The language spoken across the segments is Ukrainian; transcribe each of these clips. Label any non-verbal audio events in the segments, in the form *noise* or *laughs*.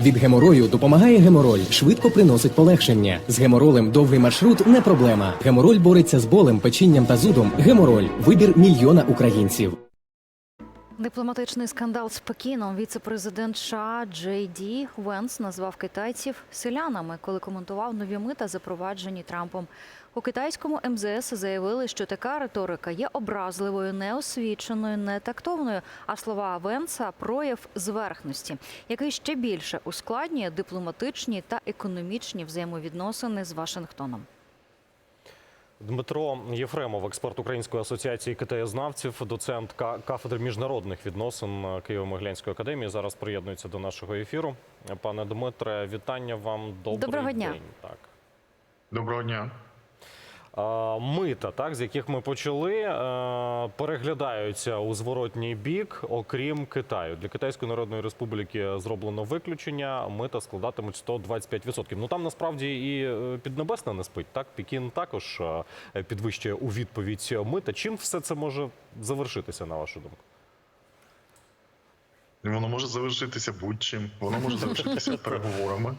Від геморою допомагає гемороль, швидко приносить полегшення. З геморолем довгий маршрут не проблема. Гемороль бореться з болем, печінням та зудом. Гемороль вибір мільйона українців. Дипломатичний скандал з Пекіном. Віце-президент США Джей Ді Венс назвав китайців селянами, коли коментував нові мита, запроваджені Трампом. У китайському МЗС заявили, що така риторика є образливою, неосвіченою, нетактовною. А слова Венса прояв зверхності, який ще більше ускладнює дипломатичні та економічні взаємовідносини з Вашингтоном. Дмитро Єфремов, експерт Української асоціації китаєзнавців, доцент кафедри міжнародних відносин Києво-Могилянської академії. Зараз приєднується до нашого ефіру. Пане Дмитре, вітання вам. Добрий Доброго дня. день. Так. Доброго дня. Мита, так з яких ми почали, е, переглядаються у зворотній бік, окрім Китаю. Для Китайської Народної Республіки зроблено виключення. Мита складатимуть 125%. Ну там насправді і е, Піднебесна не спить. Так, Пекін також е, підвищує у відповідь мита. Чим все це може завершитися, на вашу думку? Воно може завершитися будь-чим. Воно може завершитися *laughs* переговорами.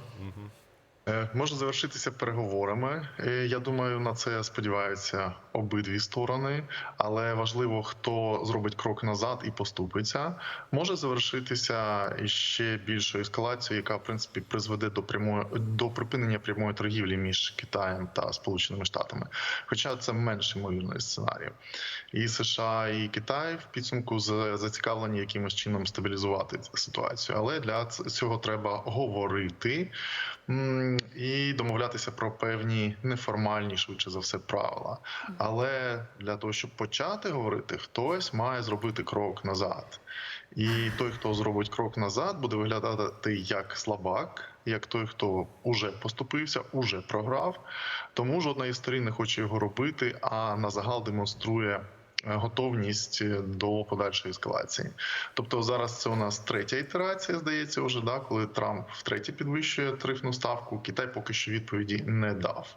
Е, Може завершитися переговорами. Е, Я думаю, на це сподіваються обидві сторони, але важливо, хто зробить крок назад і поступиться. Може завершитися ще більшою ескалацією, яка в принципі призведе до прямої до припинення прямої торгівлі між Китаєм та Сполученими Штатами. Хоча це менш ймовірний сценарій. І США, і Китай в підсумку зацікавлені якимось чином стабілізувати ситуацію. Але для цього треба говорити і домовлятися про певні неформальні, швидше за все, правила. Але для того, щоб почати говорити, хтось має зробити крок назад. І той, хто зробить крок назад, буде виглядати як слабак, як той, хто уже поступився, уже програв. Тому жодна із сторін не хоче його робити, а на загал демонструє готовність е, до подальшої ескалації. Тобто зараз це у нас третя ітерація, здається, вже да, коли Трамп втретє підвищує тарифну ставку. Китай поки що відповіді не дав.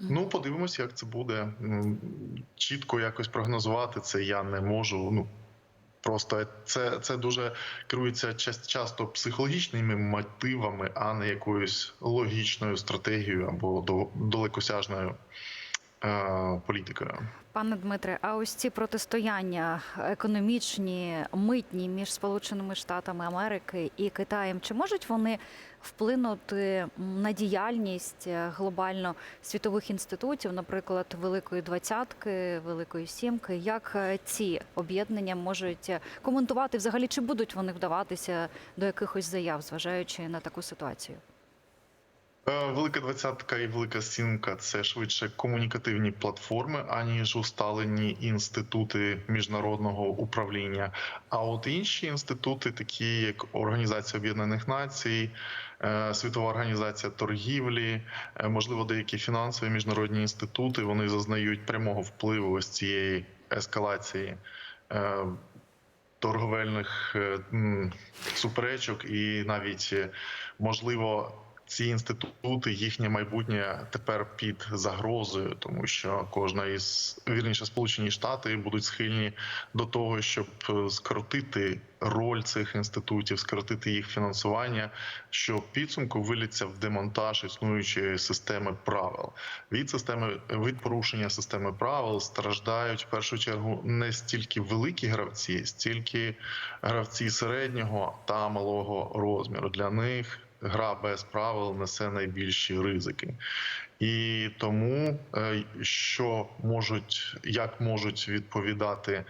Ну, подивимось, як це буде. Чітко якось прогнозувати це я не можу. Ну просто це, це дуже керується час- часто психологічними мотивами, а не якоюсь логічною стратегією або до- далекосяжною е, політикою. Пане Дмитре, а ось ці протистояння економічні, митні між Сполученими Штатами Америки і Китаєм, чи можуть вони вплинути на діяльність е, глобально світових інститутів, наприклад, Великої двадцятки, Великої сімки? Як е, ці об'єднання можуть е, коментувати взагалі, чи будуть вони вдаватися до якихось заяв, зважаючи на таку ситуацію? Е, Велика двадцятка і велика сімка це швидше комунікативні платформи, аніж усталені інститути міжнародного управління. А от інші інститути, такі як Організація Об'єднаних Націй, е, Світова організація торгівлі, е, можливо, деякі фінансові міжнародні інститути, вони зазнають прямого впливу ось цієї ескалації. Торговельних суперечок, і навіть можливо ці інститути, їхнє майбутнє тепер під загрозою, тому що кожна із вірніше Сполучені Штати будуть схильні до того, щоб е, скоротити роль цих інститутів, скоротити їх фінансування, що підсумку виліться в демонтаж існуючої системи правил. Від системи від порушення системи правил страждають в першу чергу не стільки великі гравці, стільки гравці середнього та малого розміру. Для них гра без правил несе найбільші ризики. І тому е, що можуть, як можуть відповідати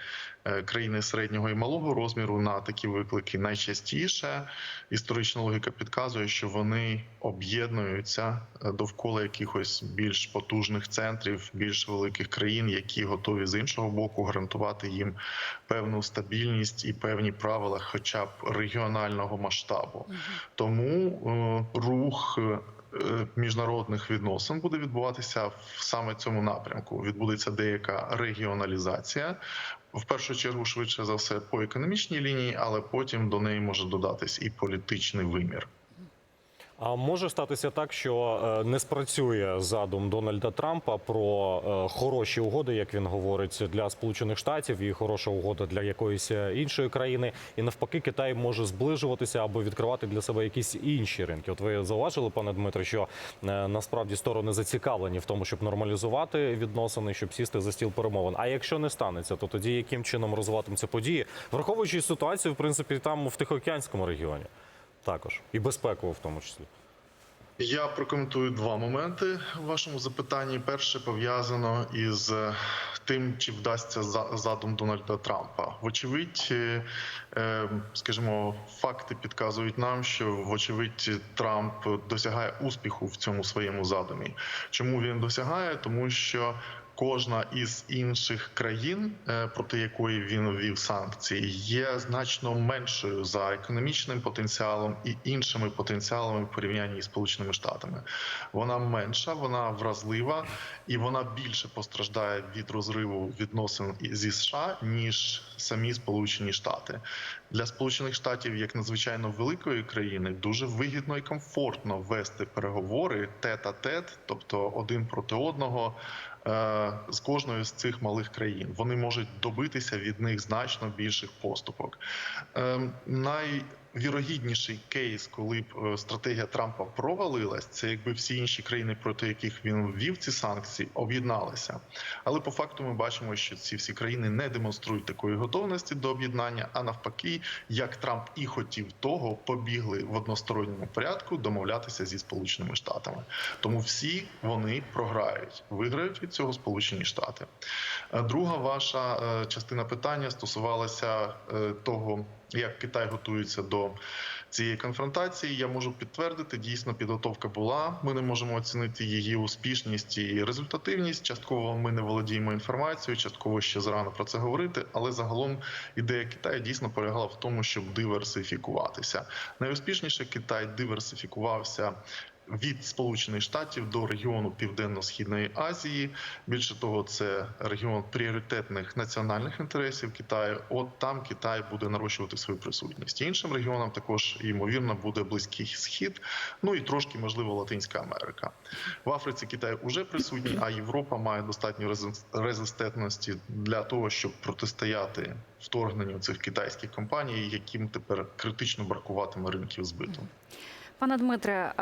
країни середнього і малого розміру на такі виклики, найчастіше історична логіка підказує, що вони об'єднуються е, довкола якихось більш потужних центрів, більш великих країн, які готові з іншого боку гарантувати їм певну стабільність і певні правила, хоча б регіонального масштабу. Тому е, рух е, міжнародних відносин буде відбуватися в саме цьому напрямку. Відбудеться деяка регіоналізація. В першу чергу, швидше за все, по економічній лінії, але потім до неї може додатись і політичний вимір. А може статися так, що е, не спрацює задум Дональда Трампа про е, хороші угоди, як він говорить, для Сполучених Штатів і хороша угода для якоїсь е, іншої країни, і навпаки, Китай може зближуватися або відкривати для себе якісь інші ринки. От ви зауважили, пане Дмитре, що насправді сторони зацікавлені в тому, щоб нормалізувати відносини, щоб сісти за стіл перемовин. А якщо не станеться, то тоді яким чином розвиватимуться події, враховуючи ситуацію, в принципі, там в Тихоокеанському регіоні також і безпеково в тому числі. Я прокоментую два моменти в вашому запитанні. Перше пов'язано із е, тим, чи вдасться за- задум Дональда Трампа. Вочевидь, е, е, скажімо, факти підказують нам, що вочевидь Трамп досягає успіху в цьому своєму задумі. Чому він досягає? Тому що Кожна із інших країн, е, проти якої він ввів санкції, є значно меншою за економічним потенціалом і іншими потенціалами в порівнянні з Сполученими Штатами. Вона менша, вона вразлива і вона більше постраждає від розриву відносин зі США ніж самі Сполучені Штати. Для Сполучених Штатів, як надзвичайно великої країни, дуже вигідно і комфортно вести переговори тет-а-тет, тобто один проти одного з кожною з цих малих країн. Вони можуть добитися від них значно більших поступок. Ем, Найвірогідніший кейс, коли б е, стратегія Трампа провалилась, це якби всі інші країни, проти яких він ввів ці санкції, об'єдналися. Але по факту ми бачимо, що ці всі країни не демонструють такої готовності до об'єднання, а навпаки, як Трамп і хотів того, побігли в односторонньому порядку домовлятися зі Сполученими Штатами. Тому всі вони програють, виграють від цього Сполучені Штати. Е, Друга ваша е, частина питання стосувалася того, як Китай готується до цієї конфронтації. Я можу підтвердити, дійсно підготовка була. Ми не можемо оцінити її успішність і результативність. Частково ми не володіємо інформацією, частково ще зарано про це говорити. Але загалом ідея Китаю дійсно полягала в тому, щоб диверсифікуватися. Найуспішніше Китай диверсифікувався. Від Сполучених Штатів до регіону Південно-східної Азії більше того, це регіон пріоритетних національних інтересів Китаю. От там Китай буде нарощувати свою присутність. Іншим регіонам також ймовірно буде близький схід, ну і трошки можливо Латинська Америка. В Африці Китай уже присутній, а Європа має достатньо резистентності для того, щоб протистояти вторгненню цих китайських компаній, яким тепер критично бракуватиме ринків збиту. Пане Дмитре,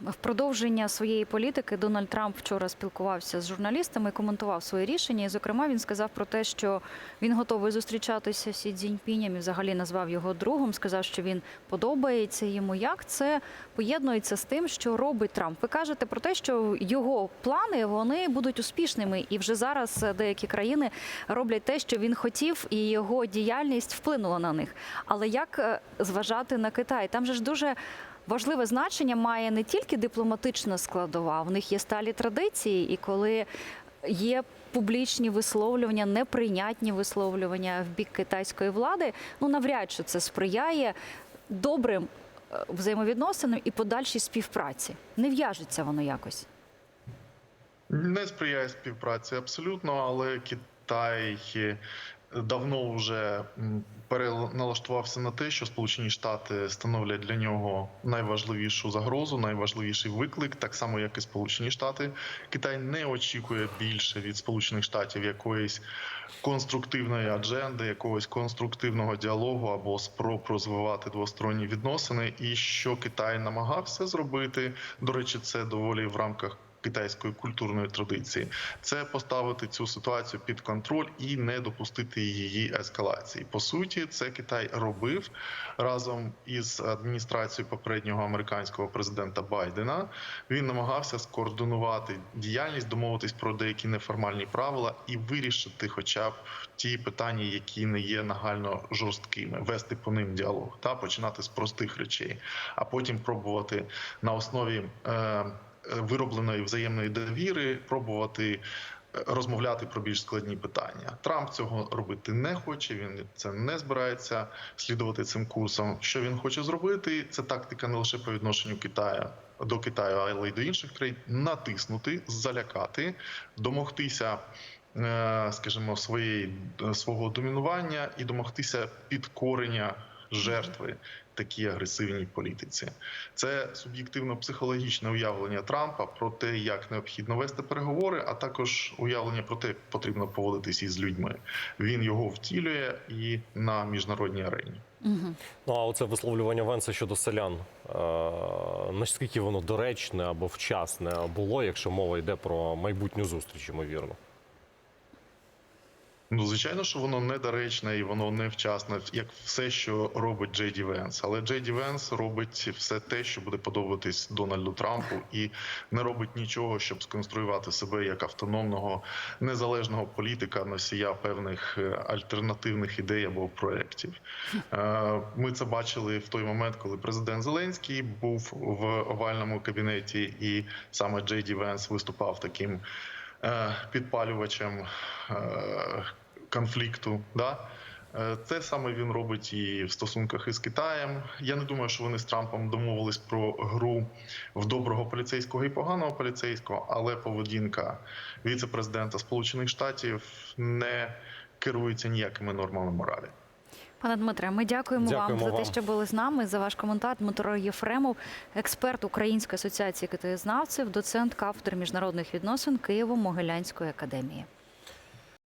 в продовження своєї політики Дональд Трамп вчора спілкувався з журналістами, коментував своє рішення. І, зокрема, він сказав про те, що він готовий зустрічатися з Сі і взагалі назвав його другом. Сказав, що він подобається йому. Як це поєднується з тим, що робить Трамп? Ви кажете про те, що його плани вони будуть успішними, і вже зараз деякі країни роблять те, що він хотів, і його діяльність вплинула на них. Але як е, зважати на Китай? Там же ж дуже важливе значення має не тільки дипломатична складова, в них є сталі традиції, і коли є публічні висловлювання, неприйнятні висловлювання в бік китайської влади, ну навряд чи це сприяє добрим е, взаємовідносинам і подальшій співпраці. Не в'яжеться воно якось. Не сприяє співпраці абсолютно, але Китай давно вже переналаштувався на те, що Сполучені Штати становлять для нього найважливішу загрозу, найважливіший виклик, так само як і Сполучені Штати. Китай не очікує більше від Сполучених Штатів якоїсь конструктивної адженди, якогось конструктивного діалогу або спроб розвивати двосторонні відносини. І що Китай намагався зробити, до речі, це доволі в рамках китайської культурної традиції, це поставити цю ситуацію під контроль і не допустити її ескалації. По суті, це Китай робив разом із адміністрацією попереднього американського президента Байдена. Він намагався скоординувати діяльність, домовитись про деякі неформальні правила і вирішити, хоча б ті питання, які не є нагально жорсткими, вести по ним діалог та починати з простих речей, а потім пробувати на основі. Е, виробленої взаємної довіри, пробувати е, розмовляти про більш складні питання. Трамп цього робити не хоче. Він це не збирається слідувати цим курсом. Що він хоче зробити? Це тактика не лише по відношенню Китаю. До Китаю, але й до інших країн натиснути, залякати, домогтися, е, скажімо, своєї свого домінування і домогтися підкорення жертви такій агресивній політиці. Це суб'єктивно-психологічне уявлення Трампа про те, як необхідно вести переговори, а також уявлення про те, як потрібно поводитись із людьми. Він його втілює і на міжнародній арені. Угу. Ну а оце висловлювання Венса щодо селян. Е, наскільки воно доречне або вчасне було, якщо мова йде про майбутню зустріч, ймовірно. Ну, звичайно, що воно недоречне і воно невчасне, як все, що робить Джей Ді Венс. Але Джей Ді Венс робить все те, що буде подобатись Дональду Трампу, і не робить нічого, щоб сконструювати себе як автономного незалежного політика, носія певних е, альтернативних ідей або проєктів. Е, Ми це бачили в той момент, коли президент Зеленський був в овальному кабінеті, і саме Джей Ді Венс виступав таким е, підпалювачем конфлікту. Да? Е, Це саме він робить і в стосунках із Китаєм. Я не думаю, що вони з Трампом домовились про гру в доброго поліцейського і поганого поліцейського, але поведінка віце-президента Сполучених Штатів не керується ніякими нормами моралі. Пане Дмитре, ми дякуємо, Дякуємо вам за те, що були з нами. За ваш коментар Дмитро Єфремов, експерт Української асоціації китаєзнавців, доцент кафедри міжнародних відносин Києво-Могилянської академії.